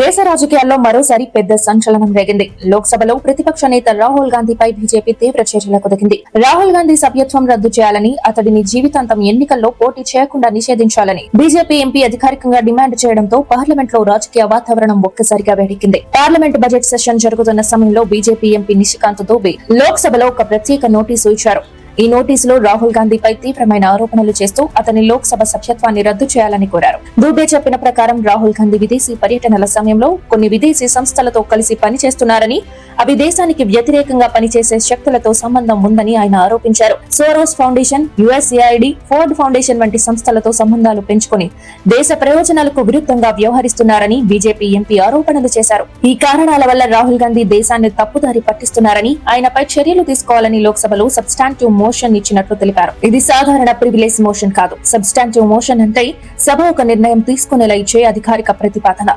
దేశ రాజకీయాల్లో మరోసారి పెద్ద సంచలనం రేగింది. లోక్సభలో ప్రతిపక్ష నేత రాహుల్ గాంధీపై బీజేపీ తీవ్ర చర్చలకు దిగింది రాహుల్ గాంధీ సభ్యత్వం రద్దు చేయాలని అతడిని జీవితాంతం ఎన్నికల్లో పోటీ చేయకుండా నిషేధించాలని బీజేపీ ఎంపీ అధికారికంగా డిమాండ్ చేయడంతో పార్లమెంట్లో రాజకీయ వాతావరణం ఒక్కసారిగా వేడెక్కింది. పార్లమెంట్ బడ్జెట్ సెషన్ జరుగుతున్న సమయంలో బీజేపీ ఎంపీ నిశికాంత్ దూబే లోక్సభలో ఒక ప్రత్యేక నోటీసు ఇచ్చారు. ఈ నోటీసులో రాహుల్ గాంధీపై తీవ్రమైన ఆరోపణలు చేస్తూ అతని లోక్సభ సభ్యత్వాన్ని రద్దు చేయాలని కోరారు. దూబే చెప్పిన ప్రకారం రాహుల్ గాంధీ విదేశీ పర్యటనల సమయంలో కొన్ని విదేశీ సంస్థలతో కలిసి పనిచేస్తున్నారని అవి దేశానికి వ్యతిరేకంగా పనిచేసే శక్తులతో సంబంధం ఉందని ఆయన ఆరోపించారు. Soros foundation USAID Ford foundation వంటి సంస్థలతో సంబంధాలు పెంచుకుని దేశ ప్రయోజనాలకు విరుద్ధంగా వ్యవహరిస్తున్నారని బీజేపీ ఎంపీ ఆరోపణలు చేశారు. ఈ కారణాల వల్ల రాహుల్ గాంధీ దేశాన్ని తప్పుదారి పట్టిస్తున్నారని ఆయనపై చర్యలు తీసుకోవాలని లోక్సభలో సబ్స్టాంటివ్ మోషన్ ఇచ్చినట్లు తెలిపారు. ఇది సాధారణ ప్రివిలేజ్ మోషన్ కాదు. సబ్స్టాంటివ్ మోషన్ అంటే సభ ఒక నిర్ణయం తీసుకునేలా ఇచ్చే అధికారిక ప్రతిపాదన.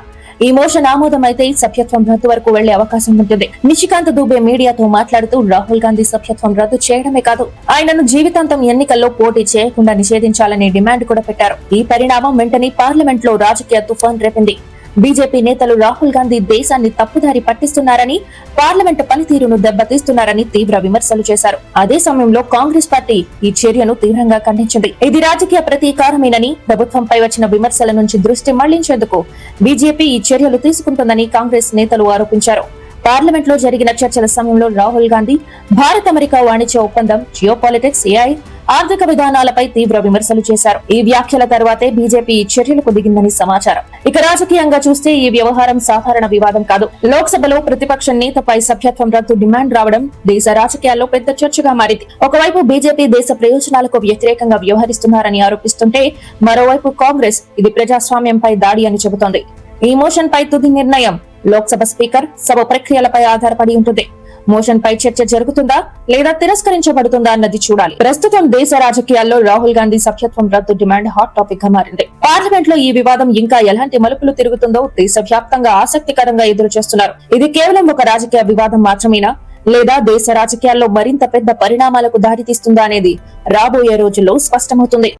ఈ మోషన్ ఆమోదమైతే సభ్యత్వం రద్దు వరకు వెళ్ళే అవకాశం ఉంటుంది. నిశికాంత్ దూబే మీడియాతో మాట్లాడుతూ రాహుల్ గాంధీ సభ్యత్వం రద్దు చేయడమే కాదు ఆయనను జీవితాంతం ఎన్నికల్లో పోటీ చేయకుండా నిషేధించాలనే డిమాండ్ కూడా పెట్టారు. ఈ పరిణామం వెంటనే పార్లమెంట్లో రాజకీయ తుఫాన్ రేపింది. బీజేపీ నేతలు రాహుల్ గాంధీ దేశాన్ని తప్పుదారి పట్టిస్తున్నారని పార్లమెంట్ పనితీరును దెబ్బతీస్తున్నారని తీవ్ర విమర్శలు చేశారు. అదే సమయంలో కాంగ్రెస్ పార్టీ ఈ చర్యను తీవ్రంగా ఖండించింది. ఇది రాజకీయ ప్రతీకారమేనని ప్రభుత్వంపై వచ్చిన విమర్శల నుంచి దృష్టి మళ్ళించేందుకు బీజేపీ ఈ చర్యలు తీసుకుంటుందని కాంగ్రెస్ నేతలు ఆరోపించారు. పార్లమెంట్లో జరిగిన చర్చల సమయంలో రాహుల్ గాంధీ భారత్ అమెరికా వాణిజ్య ఒప్పందం జియో పాలిటిక్స్ ఏఐ ఆర్థిక విధానాలపై తీవ్ర విమర్శలు చేశారు. ఈ వ్యాఖ్యల తర్వాతే బీజేపీ ఈ చర్యలకు దిగిందని సమాచారం. ఇక రాజకీయంగా చూస్తే ఈ వ్యవహారం సాధారణ వివాదం కాదు. లోక్సభలో ప్రతిపక్ష నేతపై సభ్యత్వం రద్దు డిమాండ్ రావడం దేశ రాజకీయాల్లో పెద్ద చర్చగా మారింది. ఒకవైపు బీజేపీ దేశ ప్రయోజనాలకు వ్యతిరేకంగా వ్యవహరిస్తున్నారని ఆరోపిస్తుంటే మరోవైపు కాంగ్రెస్ ఇది ప్రజాస్వామ్యంపై దాడి అని చెబుతోంది. ఈ మోషన్ పై తుది నిర్ణయం లోక్సభ స్పీకర్ సభ ప్రక్రియలపై ఆధారపడి ఉంటుంది. మోషన్ పై చర్చ జరుగుతుందా లేదా తిరస్కరించబడుతుందా అన్నది చూడాలి. ప్రస్తుతం దేశ రాజకీయాల్లో రాహుల్ గాంధీ సభ్యత్వం రద్దు డిమాండ్ హాట్ టాపిక్గా మారింది. పార్లమెంట్లో ఈ వివాదం ఇంకా ఎలాంటి మలుపులు తిరుగుతుందో దేశవ్యాప్తంగా ఆసక్తికరంగా ఎదురు చూస్తున్నారు. ఇది కేవలం ఒక రాజకీయ వివాదం మాత్రమేనా? లేదా దేశ రాజకీయాల్లో మరింత పెద్ద పరిణామాలకు దారితీస్తుందా అనేది రాబోయే రోజుల్లో స్పష్టమవుతుంది.